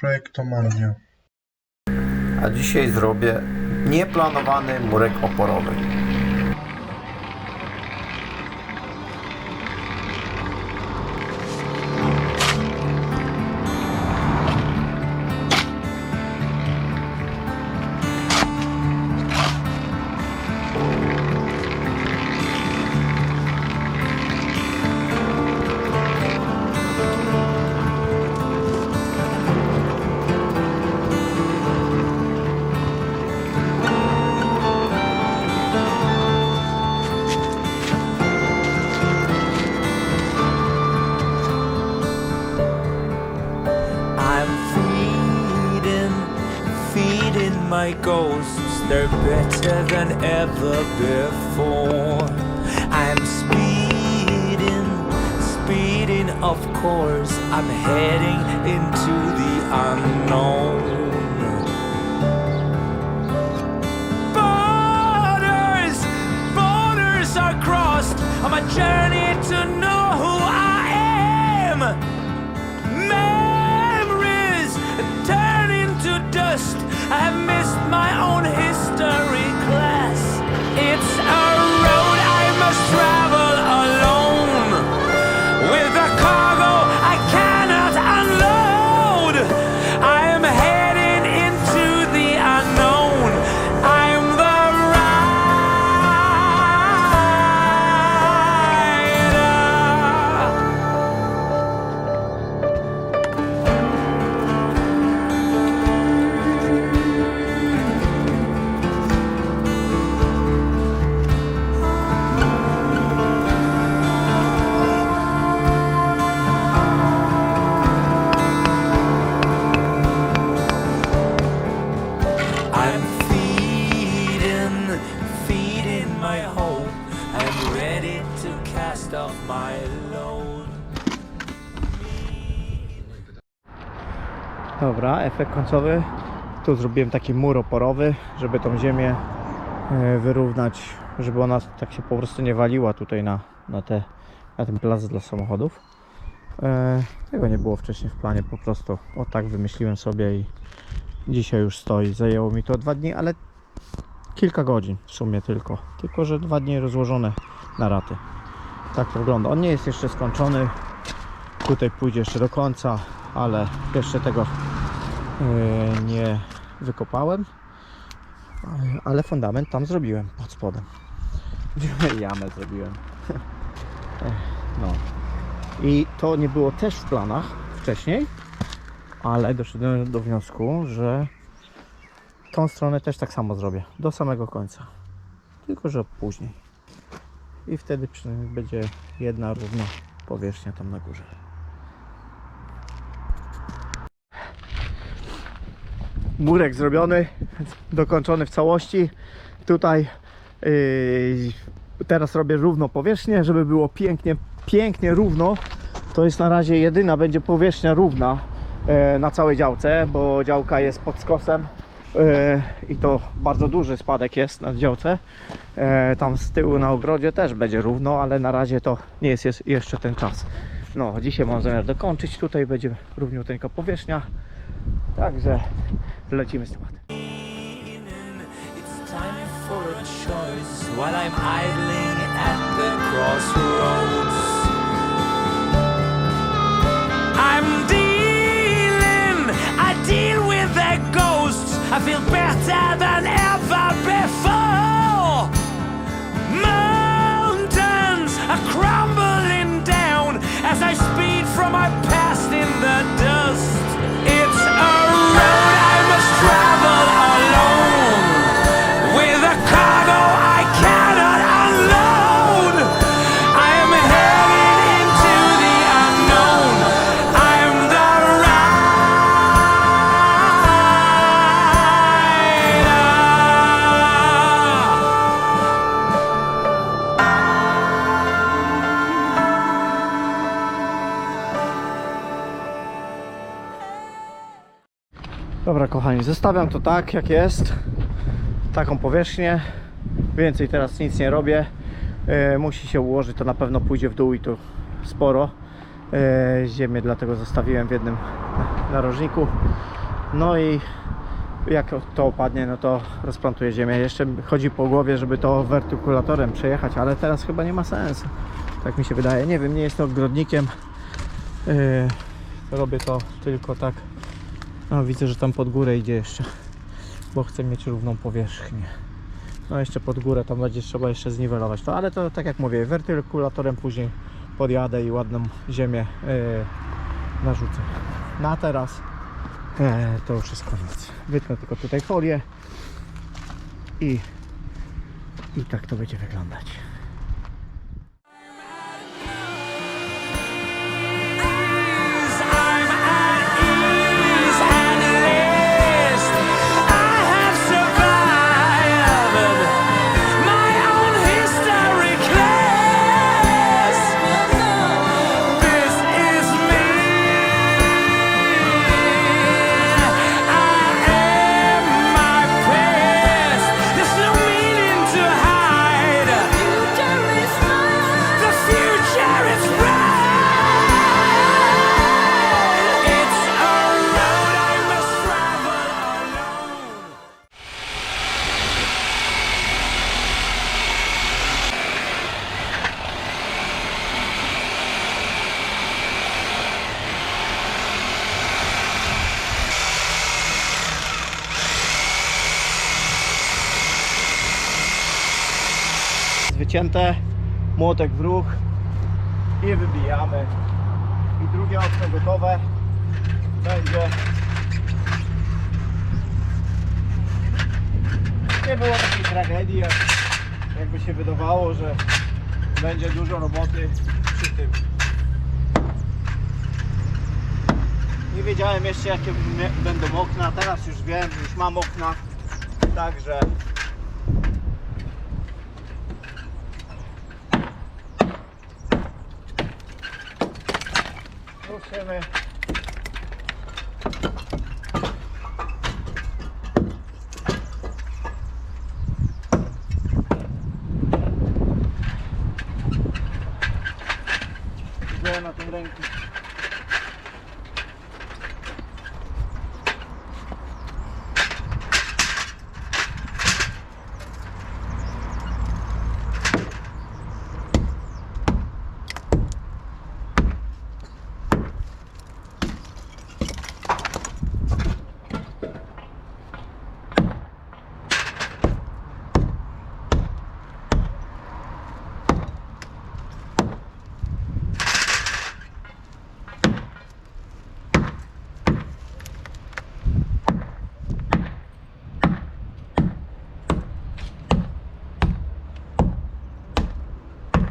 Projektomarnia. A dzisiaj zrobię nieplanowany murek oporowy. My ghosts. They're better than ever before. I'm speeding, speeding, of course. I'm heading into the unknown. To cast off my load. Dobra, efekt końcowy. Tu zrobiłem taki mur oporowy, żeby tą ziemię e, wyrównać, żeby ona tak się po prostu nie waliła tutaj na, na, te, na ten plac dla samochodów. E, Tego nie było wcześniej w planie, po prostu o tak wymyśliłem sobie i dzisiaj już stoi. Zajęło mi to dwa dni, ale kilka godzin w sumie tylko. Tylko, że dwa dni rozłożone na raty. Tak to wygląda. On nie jest jeszcze skończony. Tutaj pójdzie jeszcze do końca, ale jeszcze tego e, nie wykopałem. Ale- fundament tam zrobiłem pod spodem. Jamę zrobiłem. No. I to nie było też w planach wcześniej, ale doszedłem do wniosku, że tą stronę też tak samo zrobię. Do samego końca. Tylko, że później. I wtedy przynajmniej będzie jedna równa powierzchnia tam na górze. Murek zrobiony, dokończony w całości. Tutaj yy, teraz robię równo powierzchnię, żeby było pięknie, pięknie równo. To jest na razie jedyna będzie powierzchnia równa e, na całej działce, bo działka jest pod skosem i to bardzo duży spadek jest na działce. E, tam z tyłu na ogrodzie też będzie równo, ale na razie to nie jest, jeszcze ten czas. No, dzisiaj mam zamiar dokończyć. Tutaj będzie równiuteńka powierzchnia. Także lecimy z tematem. While I'm idling at the crossroads. I feel better than ever before. Mountains are crumbling Dobra kochani, zostawiam to tak jak jest Taką powierzchnię Więcej teraz nic nie robię e, Musi się ułożyć, to na pewno pójdzie w dół i tu sporo e, Ziemię dlatego zostawiłem w jednym narożniku. No i jak to opadnie, no to rozplantuje ziemię. Jeszcze chodzi po głowie, żeby to wertykulatorem przejechać, ale teraz chyba nie ma sensu. Tak mi się wydaje. Nie wiem, nie jestem ogrodnikiem. Yy, robię to tylko tak. No widzę, że tam pod górę idzie jeszcze, bo chcę mieć równą powierzchnię. No jeszcze pod górę tam będzie trzeba jeszcze zniwelować to, ale to tak jak mówię, wertykulatorem później podjadę i ładną ziemię yy, narzucę. Na teraz e, to już jest koniec. Wytnę tylko tutaj folię i, i tak to będzie wyglądać. Wycięte, młotek w ruch i wybijamy. I drugie okno gotowe będzie. Nie było takiej tragedii, jak, jakby się wydawało, że będzie dużo roboty przy tym. Nie wiedziałem jeszcze jakie będą okna, teraz już wiem, już mam okna, także ruszymy. Idę na tym ręku.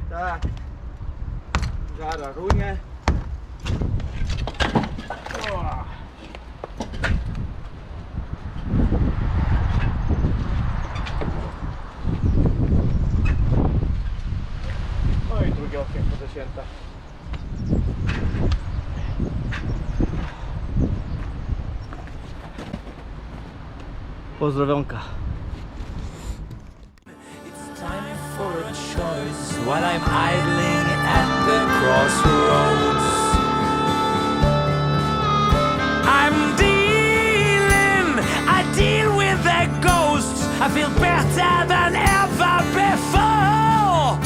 Tak. O. No i drugie okienko dosięte. Pozdrowionka. It's time for a choice while I'm idling at the crossroads. I'm dealing, I deal with the ghosts. I feel better than ever before.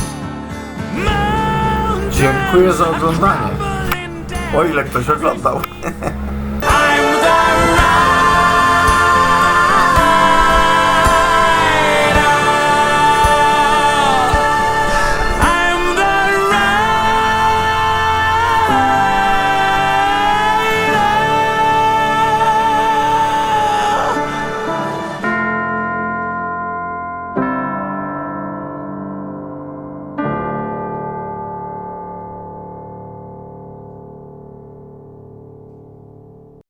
Mountains Dziękuję za oglądanie. are crumbling down. O ile ktoś oglądał.